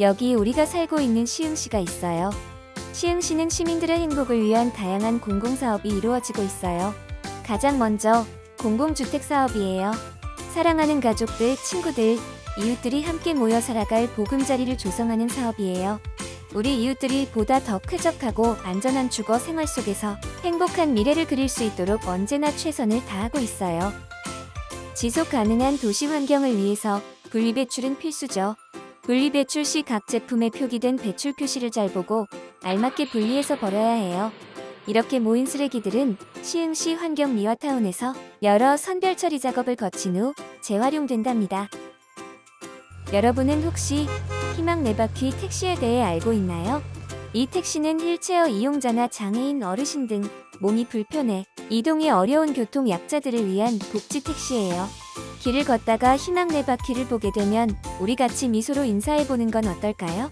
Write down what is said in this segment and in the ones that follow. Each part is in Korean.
여기 우리가 살고 있는 시흥시가 있어요. 시흥시는 시민들의 행복을 위한 다양한 공공사업이 이루어지고 있어요. 가장 먼저 공공주택 사업이에요. 사랑하는 가족들, 친구들, 이웃들이 함께 모여 살아갈 보금자리를 조성하는 사업이에요. 우리 이웃들이 보다 더 쾌적하고 안전한 주거 생활 속에서 행복한 미래를 그릴 수 있도록 언제나 최선을 다하고 있어요. 지속 가능한 도시 환경을 위해서 분리배출은 필수죠. 분리배출 시 각 제품에 표기된 배출 표시를 잘 보고 알맞게 분리해서 버려야 해요. 이렇게 모인 쓰레기들은 시흥시 환경 미화타운에서 여러 선별 처리 작업을 거친 후 재활용된답니다. 여러분은 혹시 희망 네바퀴 택시에 대해 알고 있나요? 이 택시는 휠체어 이용자나 장애인 어르신 등 몸이 불편해 이동이 어려운 교통 약자들을 위한 복지 택시예요. 길을 걷다가 희망 네바퀴를 보게 되면 우리 같이 미소로 인사해보는 건 어떨까요?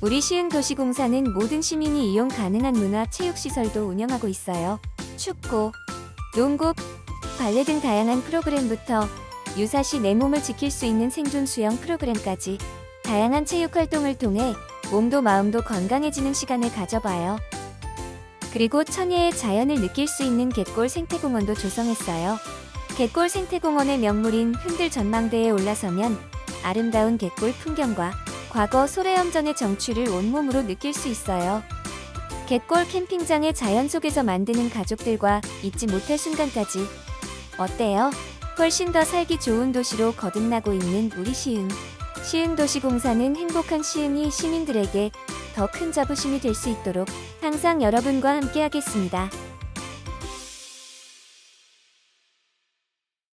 우리 시흥도시공사는 모든 시민이 이용 가능한 문화 체육시설도 운영하고 있어요. 축구, 농구, 발레 등 다양한 프로그램부터 유사시 내 몸을 지킬 수 있는 생존 수영 프로그램까지 다양한 체육 활동을 통해 몸도 마음도 건강해지는 시간을 가져봐요. 그리고 천혜의 자연을 느낄 수 있는 갯골 생태공원도 조성했어요. 갯골 생태공원의 명물인 흔들 전망대에 올라서면 아름다운 갯골 풍경과 과거 소래염전의 정취를 온몸으로 느낄 수 있어요. 갯골 캠핑장의 자연 속에서 만드는 가족들과 잊지 못할 순간까지 어때요? 훨씬 더 살기 좋은 도시로 거듭나고 있는 우리 시흥. 시흥도시공사는 행복한 시흥이 시민들에게 더 큰 자부심이 될 수 있도록 항상 여러분과 함께하겠습니다.